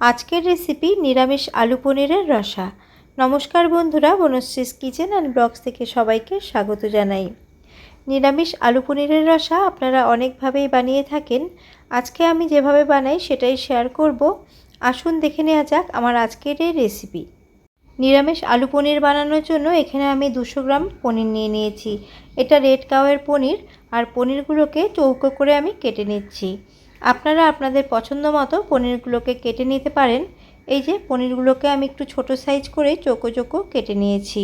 আজকের রেসিপি নিরামিষ আলু পনিরের রসা। নমস্কার বন্ধুরা, বনশ্রীস কিচেন অ্যান্ড ব্লগস থেকে সবাইকে স্বাগত জানাই। নিরামিষ আলু পনিরের রসা আপনারা অনেকভাবেই বানিয়ে থাকেন। আজকে আমি যেভাবে বানাই সেটাই শেয়ার করব। আসুন দেখে নেওয়া যাক আমার আজকের এই রেসিপি নিরামিষ আলু পনির বানানোর জন্য এখানে আমি দুশো গ্রাম পনির নিয়ে নিয়েছি। এটা রেড কাওয়ের পনির, আর পনিরগুলোকে চৌকো করে আমি কেটে নিচ্ছি। আপনারা আপনাদের পছন্দ মতো পনিরগুলোকে কেটে নিতে পারেন। এই যে, পনিরগুলোকে আমি একটু ছোট সাইজ করে চোকো চোকো কেটে নিয়েছি।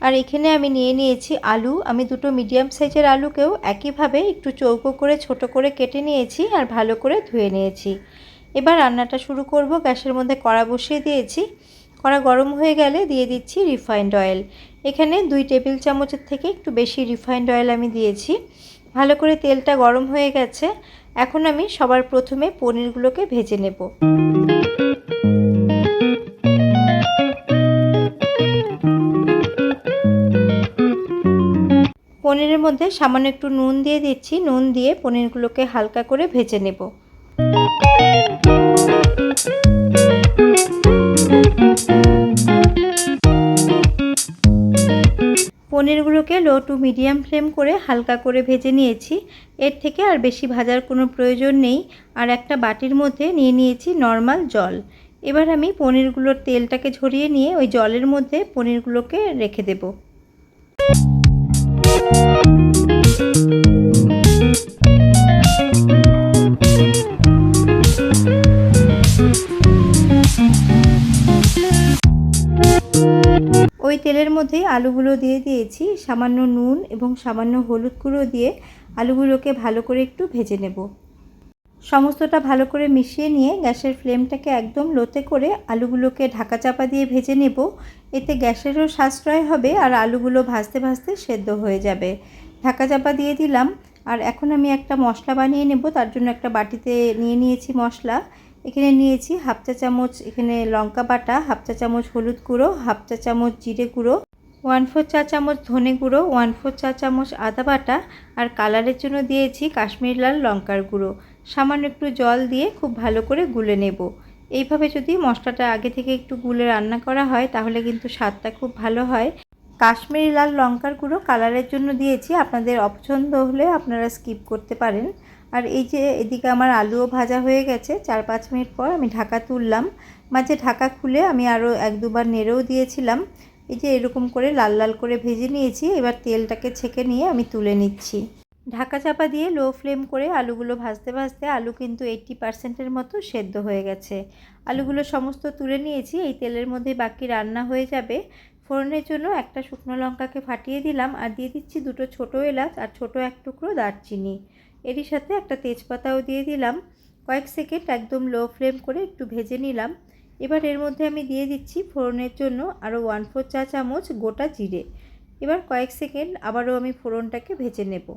আর এখানে আমি নিয়ে নিয়েছি আলু। আমি দুটো মিডিয়াম সাইজের আলুকেও একইভাবে একটু চৌকো করে, ছোট করে কেটে নিয়েছি আর ভালো করে ধুয়ে নিয়েছি। এবার রান্নাটা শুরু করব। গ্যাসের মধ্যে কড়া বসিয়ে দিয়েছি। কড়া গরম হয়ে গেলে দিয়ে দিচ্ছি রিফাইন্ড অয়েল। এখানে দুই টেবিল চামচের থেকে একটু বেশি রিফাইন্ড অয়েল আমি দিয়েছি। ভালো করে তেলটা গরম হয়ে গেছে। এখন আমি সবার প্রথমে পনিরগুলোকে ভেজে নেব। পনিরের মধ্যে সামান্য একটু নুন দিয়ে দিচ্ছি। নুন দিয়ে পনিরগুলোকে হালকা করে ভেজে নেব। পনিরগুলোকে লো টু মিডিয়াম ফ্লেম করে হালকা করে ভেজে নিয়েছি। এর থেকে আর বেশি ভাজার কোনো প্রয়োজন নেই। আর একটা বাটির মধ্যে নিয়ে নিয়েছি নর্মাল জল। এবার আমি পনিরগুলোর তেলটাকে ঝরিয়ে নিয়ে ওই জলের মধ্যে পনিরগুলোকে রেখে দেব। তেলের মধ্যে আলুগুলো দিয়ে দিয়েছি, সামান্য নুন এবং সামান্য হলুদ গুঁড়ো দিয়ে আলুগুলোকে ভালো করে একটু ভেজে নেব। সমস্তটা ভালো করে মিশিয়ে নিয়ে গ্যাসের ফ্লেমটাকে একদম লোতে করে আলুগুলোকে ঢাকা চাপা দিয়ে ভেজে নেব। এতে গ্যাসেরও সাশ্রয় হবে আর আলুগুলো ভাজতে ভাজতে সেদ্ধ হয়ে যাবে। ঢাকা চাপা দিয়ে দিলাম। আর এখন আমি একটা মশলা বানিয়ে নেব, তার জন্য একটা বাটিতে নিয়ে নিয়েছি মশলা। এখানে নিয়েছি হাফ চা চামচ এখানে লঙ্কা বাটা, হাফ চা চামচ হলুদ গুঁড়ো, হাফ চা চামচ জিরে গুঁড়ো ওয়ান ফোর চা চামচ ধনে গুঁড়ো ওয়ান ফোর চা চামচ আদা বাটা আর কালারের জন্য দিয়েছি কাশ্মীর লাল লঙ্কার গুঁড়ো। সামান্য একটু জল দিয়ে খুব ভালো করে গুলে নেব। এইভাবে যদি মশলাটা আগে থেকে একটু গুলে রান্না করা হয় তাহলে কিন্তু স্বাদটা খুব ভালো হয়। কাশ্মীরি লাল লঙ্কার গুঁড়ো কালারের জন্য দিয়েছি। আপনাদের অপছন্দ হলে আপনারা স্কিপ করতে পারেন। আর এই যে এদিকে আমার আলুও ভাজা হয়ে গেছে, চার পাঁচ মিনিট পর আমি ঢাকা তুললাম। মাঝে ঢাকা খুলে আমি আরও এক দুবার নেড়েও দিয়েছিলাম। এই যে এরকম করে লাল লাল করে ভেজে নিয়েছি, এবার তেলটাকে ছেঁকে নিয়ে আমি তুলে নিচ্ছি। ঢাকা চাপা দিয়ে লো ফ্লেম করে আলুগুলো ভাজতে ভাজতে আলু কিন্তু এইট্টি পার্সেন্টের মতো সেদ্ধ হয়ে গেছে। আলুগুলো সমস্ত তুলে নিয়েছি, এই তেলের মধ্যে বাকি রান্না হয়ে যাবে। ফোড়নের জন্য একটা শুকনো লঙ্কাকে ফাটিয়ে দিলাম আর দিয়ে দিচ্ছি দুটো ছোটো এলাচ আর ছোটো এক টুকরো দারচিনি। এরই সাথে একটা তেজপাতাও দিয়ে দিলাম। কয়েক সেকেন্ড একদম লো ফ্লেম করে একটু ভেজে নিলাম। এবার এর মধ্যে আমি দিয়ে দিচ্ছি ফোড়নের জন্য আরও ওয়ান ফোর চা চামচ গোটা জিরে। এবার কয়েক সেকেন্ড আবারও আমি ফোড়নটাকে ভেজে নেব।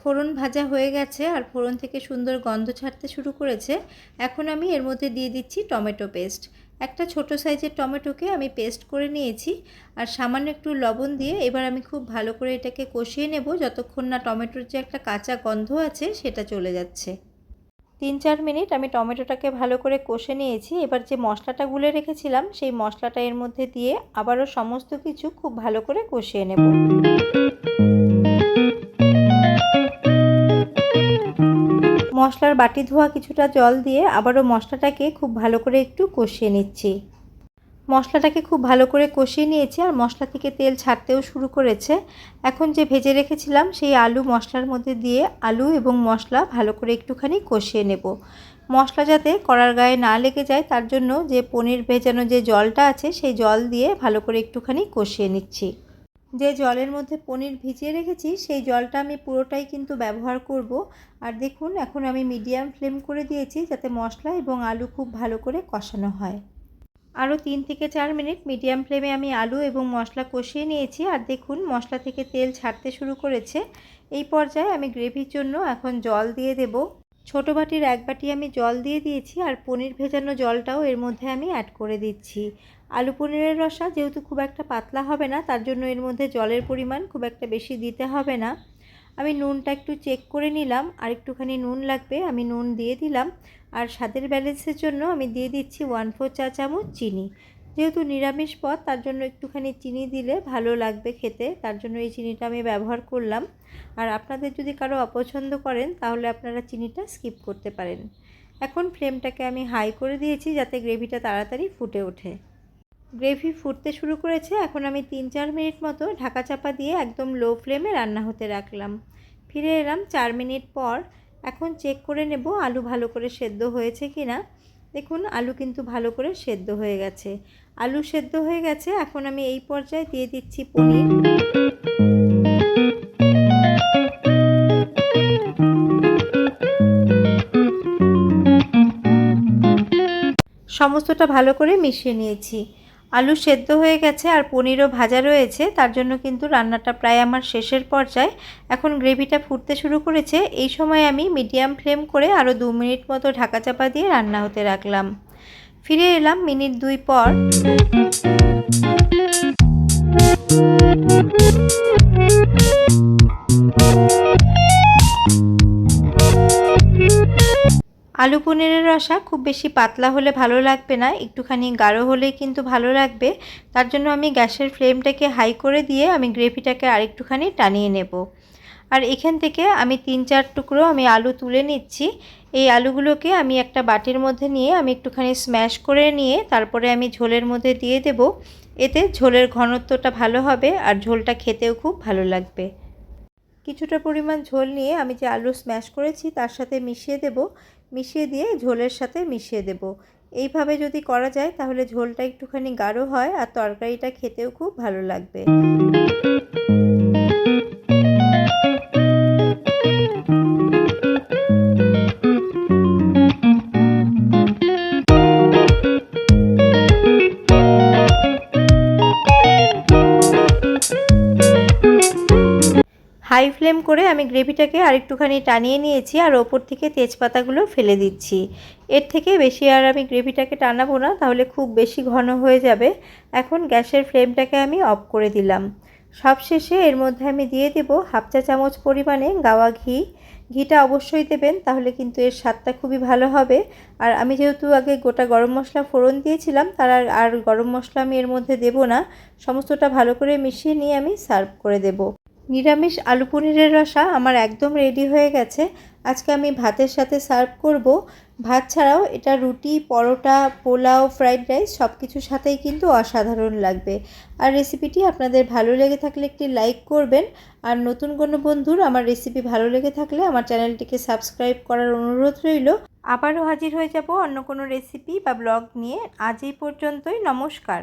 ফোড়ন ভাজা হয়ে গেছে আর ফোড়ন থেকে সুন্দর গন্ধ ছাড়তে শুরু করেছে। এখন আমি এর মধ্যে দিয়ে দিচ্ছি টমেটো পেস্ট। একটা ছোট সাইজের টমেটোকে আমি পেস্ট করে নিয়েছি আর সামান্য একটু লবণ দিয়ে এবার আমি খুব ভালো করে এটাকে কষিয়ে নেব যতক্ষণ না টমেটোর যে একটা কাঁচা গন্ধ আছে সেটা চলে যাচ্ছে। তিন চার মিনিট আমি টমেটোটাকে ভালো করে কষে নিয়েছি। এবার যে মশলাটা গুলে রেখেছিলাম সেই মশলাটা এর মধ্যে দিয়ে আবারও সমস্ত কিছু খুব ভালো করে কষিয়ে নেব। মশলার বাটি ধোয়া কিছুটা জল দিয়ে আবারও মশলাটাকে খুব ভালো করে একটু কষিয়ে নিচ্ছি। মশলাটাকে খুব ভালো করে কষিয়ে নিয়েছি আর মশলা থেকে তেল ছাড়তেও শুরু করেছে। এখন যে ভেজে রেখেছিলাম সেই আলু মশলার মধ্যে দিয়ে আলু এবং মশলা ভালো করে একটুখানি কষিয়ে নেব। মশলা যাতে কড়ার গায়ে না লেগে যায় তার জন্য যে পনির ভেজানো যে জলটা আছে সেই জল দিয়ে ভালো করে একটুখানি কষিয়ে নিচ্ছি। যে জলের মধ্যে পনির ভিজিয়ে রেখেছি, সেই জলটা আমি পুরোটাই কিন্তু ব্যবহার করব। আর দেখুন, এখন আমি মিডিয়াম ফ্লেম করে দিয়েছি যাতে মশলা এবং আলু খুব ভালো করে কষানো হয়। আরও তিন থেকে চার মিনিট মিডিয়াম ফ্লেমে আমি আলু এবং মশলা কষিয়ে নিয়েছি। আর দেখুন, মশলা থেকে তেল ছাড়তে শুরু করেছে। এই পর্যায়ে আমি গ্রেভির জন্য এখন জল দিয়ে দেব। ছোটো বাটির এক বাটি আমি জল দিয়ে দিয়েছি আর পনির ভেজানো জলটাও এর মধ্যে আমি অ্যাড করে দিচ্ছি। আলু পনিরের রসা যেহেতু খুব একটা পাতলা হবে না, তার জন্য এর মধ্যে জলের পরিমাণ খুব একটা বেশি দিতে হবে না। আমি নুনটা একটু চেক করে নিলাম, আর একটুখানি নুন লাগবে, আমি নুন দিয়ে দিলাম। আর স্বাদের ব্যালেন্সের জন্য আমি দিয়ে দিচ্ছি ওয়ান ফোর চা চামচ চিনি। যেহেতু নিরামিষ পদ, তার জন্য একটুখানি চিনি দিলে ভালো লাগবে খেতে। তার জন্য এই চিনিটা আমি ব্যবহার করলাম। আর আপনাদের যদি কারও অপছন্দ করেন, তাহলে আপনারা চিনিটা স্কিপ করতে পারেন। এখন ফ্লেমটাকে আমি হাই করে দিয়েছি যাতে গ্রেভিটা তাড়াতাড়ি ফুটে ওঠে। গ্রেভি ফুটতে শুরু করেছে, এখন আমি তিন চার মিনিট মতো ঢাকা চাপা দিয়ে একদম লো ফ্লেমে রান্না হতে রাখলাম। ফিরে এলাম চার মিনিট পর। এখন চেক করে নেব আলু ভালো করে সেদ্ধ হয়েছে কি না দেখুন, আলু কিন্তু ভালো করে সেদ্ধ হয়ে গেছে। আলু সেদ্ধ হয়ে গেছে, এখন আমি এই পর্যায়ে দিয়ে দিচ্ছি পনির। সমস্তটা ভালো করে মিশিয়ে নিয়েছি। আলু সেদ্ধ হয়ে গেছে আর পনিরও ভাজা রয়েছে, তার জন্য কিন্তু রান্নাটা প্রায় আমার শেষের পর্যায়ে। এখন গ্রেভিটা ফুটতে শুরু করেছে, এই সময় আমি মিডিয়াম ফ্লেম করে আরও দু মিনিট মতো ঢাকা চাপা দিয়ে রান্না হতে রাখলাম। ফিরে এলাম মিনিট দুই পর। আলু পনিরের রসা খুব বেশি পাতলা হলে ভালো লাগবে না, একটুখানি গাঢ় হলেই কিন্তু ভালো লাগবে। তার জন্য আমি গ্যাসের ফ্লেমটাকে হাই করে দিয়ে আমি গ্রেভিটাকে আরেকটুখানি টানিয়ে নেব। আর এখান থেকে আমি তিন চার টুকরো আমি আলু তুলে নিচ্ছি। এই আলুগুলোকে আমি একটা বাটির মধ্যে নিয়ে আমি একটুখানি স্ম্যাশ করে নিয়ে তারপরে আমি ঝোলের মধ্যে দিয়ে দেব। এতে ঝোলের ঘনত্বটা ভালো হবে আর ঝোলটা খেতেও খুব ভালো লাগবে। কিছুটা পরিমাণ ঝোল নিয়ে আমি যে আলু স্ম্যাশ করেছি তার সাথে মিশিয়ে দেব। মিশিয়ে দিয়ে ঝোলের সাথে মিশিয়ে দেব। এইভাবে যদি করা যায়, তাহলে ঝোলটা একটুখানি গাঢ় হয় আর তরকারিটা খেতেও খুব ভালো লাগবে। হাই ফ্লেম করে আমি গ্রেভিটাকে আর একটুখানি টানিয়ে নিয়েছি আর ওপর থেকে তেজপাতাগুলো ফেলে দিচ্ছি। এর থেকে বেশি আর আমি গ্রেভিটাকে টানাবো না, তাহলে খুব বেশি ঘন হয়ে যাবে। এখন গ্যাসের ফ্লেমটাকে আমি অফ করে দিলাম। সবশেষে এর মধ্যে আমি দিয়ে দেব হাফ চা চামচ পরিমাণে গাওয়া ঘি। ঘিটা অবশ্যই দেবেন, তাহলে কিন্তু এর স্বাদটা খুবই ভালো হবে। আর আমি যেহেতু আগে গোটা গরম মশলা ফোড়ন দিয়েছিলাম, তার আর গরম মশলা আমি এর মধ্যে দেব না। সমস্তটা ভালো করে মিশিয়ে নিয়ে আমি সার্ভ করে দেব। নিরামিষ আলু পনিরের রসা আমার একদম রেডি হয়ে গেছে। আজকে আমি ভাতের সাথে সার্ভ করব। ভাত ছাড়াও এটা রুটি, পরোটা, পোলাও ফ্রাইড রাইস সব কিছুর সাথেই কিন্তু অসাধারণ লাগবে। আর রেসিপিটি আপনাদের ভালো লেগে থাকলে একটি লাইক করবেন। আর নতুন কোনো বন্ধুর আমার রেসিপি ভালো লেগে থাকলে আমার চ্যানেলটিকে সাবস্ক্রাইব করার অনুরোধ রইল। আবারও হাজির হয়ে যাব অন্য কোনো রেসিপি বা ব্লগ নিয়ে। আজ এই পর্যন্তই, নমস্কার।